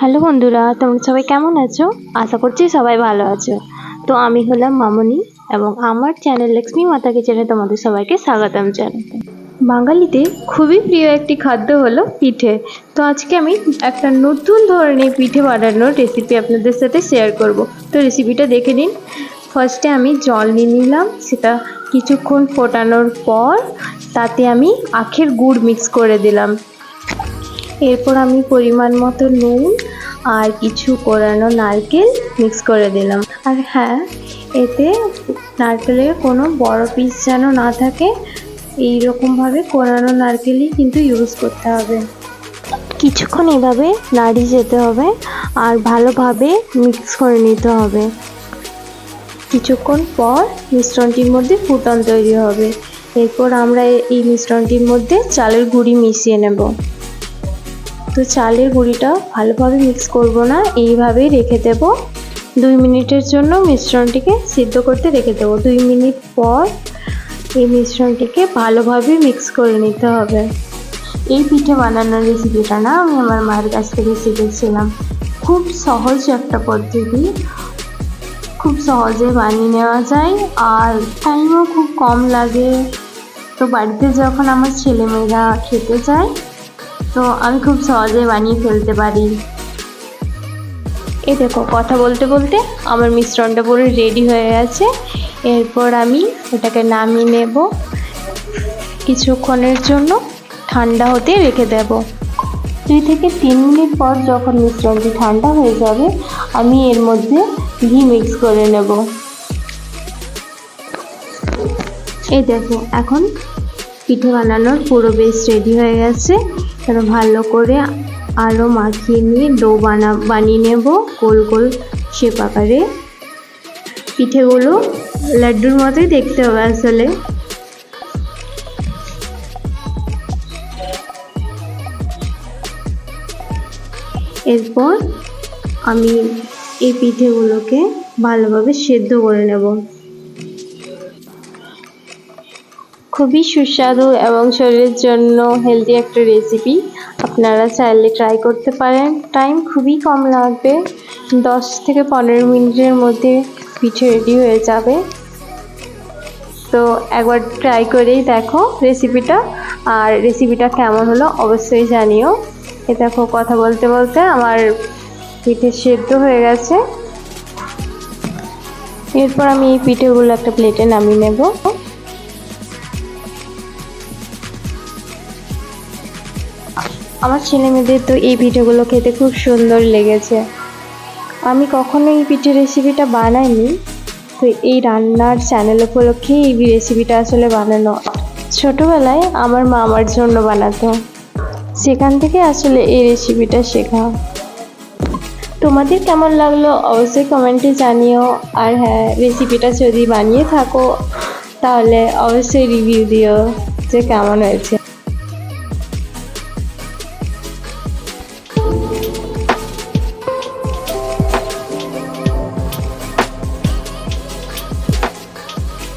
Hello বন্ধুরা, তোমরা সবাই কেমন আছো? আশা করছি সবাই ভালো আছো। তো আমি হলাম মামনি এবং আমার চ্যানেল লক্ষ্মী মাতা কিচেনে তোমাদের সবাইকে স্বাগতম জানাই বাঙালিদের খুবই প্রিয় একটি খাদ্য হলো পিঠে। তো আজকে আমি একটা নতুন ধরনের পিঠে বানানোর রেসিপি আপনাদের সাথে শেয়ার করব। তো রেসিপিটা দেখে নিন। ফার্স্টে আমি জল নিয়ে নিলাম, সেটা কিছুক্ষণ ফোটানোর পর তাতে আমি আখের গুড় মিক্স করে দিলাম। এরপর আমি পরিমাণ মতো নুন আর কিছু কোরানো নারকেল মিক্স করে দিলাম। আর হ্যাঁ এতে নারকেলের কোনো বড় পিস যেন না থাকে এই রকমভাবে কোরানো নারকেলই কিন্তু ইউজ করতে হবে। কিছুক্ষণ এভাবে নাড়িয়ে যেতে হবে আর ভালোভাবে মিক্স করে নিতে হবে। কিছুক্ষণ পর মিশ্রণটির মধ্যে ফুটন তৈরি হবে। এরপর আমরা এই মিশ্রণটির মধ্যে চালের গুঁড়ি মিশিয়ে নেব। তো চালের গুঁড়িটা ভালোভাবে মিক্স করব না, এইভাবেই রেখে দেব। দুই মিনিটের জন্য মিশ্রণটিকে সিদ্ধ করতে রেখে দেবো। দুই মিনিট পর এই মিশ্রণটিকে ভালোভাবে মিক্স করে নিতে হবে। এই পিঠে বানানোর রেসিপিটা না আমি আমার মায়ের কাছ থেকে শিখেছিলাম। খুব সহজ একটা পদ্ধতি। খুব সহজে বানিয়ে নেওয়া যায়। আর টাইমও খুব কম লাগে। তো বাড়িতে যখন আমার ছেলেমেয়েরা খেতে যায় তো আমি খুব সহজে বানিয়ে ফেলতে পারি। এই দেখো, কথা বলতে বলতে আমার মিশ্রণটা পুরো রেডি হয়ে গেছে। এরপর আমি এটাকে নামিয়ে নেব। কিছুক্ষণের জন্য ঠান্ডা হতে রেখে দেব। দুই থেকে তিন মিনিট পর যখন মিশ্রণটি ঠান্ডা হয়ে যাবে, আমি এর মধ্যে ঘি মিক্স করে নেব। এই দেখো, এখন পিঠে বানানোর পুরো বেশ রেডি হয়ে গেছে। এবার ভালো করে আরও মাখিয়ে নিয়ে ডো বানা, বানিয়ে নেব গোল গোল শেপ আকারে। পিঠেগুলো লাড্ডুর মতোই দেখতে হবে আসলে। এরপর আমি এই পিঠেগুলোকে ভালোভাবে সেদ্ধ করে নেব। খুবই সুস্বাদু এবং শরীরের জন্য হেলদি একটা রেসিপি আপনারা চাইলে ট্রাই করতে পারেন। টাইম খুবই কম লাগবে। দশ থেকে পনেরো মিনিটের মধ্যে পিঠে রেডি হয়ে যাবে। তো একবার ট্রাই করেই দেখো রেসিপিটা আর রেসিপিটা কেমন হলো অবশ্যই জানিও। এ দেখো কথা বলতে বলতে আমার পিঠে সেদ্ধ হয়ে গেছে। এরপর আমি এই পিঠেগুলো একটা প্লেটে নামিয়ে নেব। আমার ছেলে মেয়েদের তো এই পিঠেগুলো খেতে খুব সুন্দর লেগেছে। আমি কখনো এই পিঠে রেসিপিটা বানাইনি। তো এই রান্নার চ্যানেল উপলক্ষে এই রেসিপিটা আসলে বানানো। ছোটোবেলায় আমার মা আমার জন্য বানাতো। সেখান থেকে আসলে এই রেসিপিটা শেখা। তোমাদের কেমন লাগল অবশ্যই কমেন্টে জানিও। আর হ্যাঁ রেসিপিটা যদি বানিয়ে থাকো, তাহলে অবশ্যই রিভিউ দিও যে কেমন হয়েছে।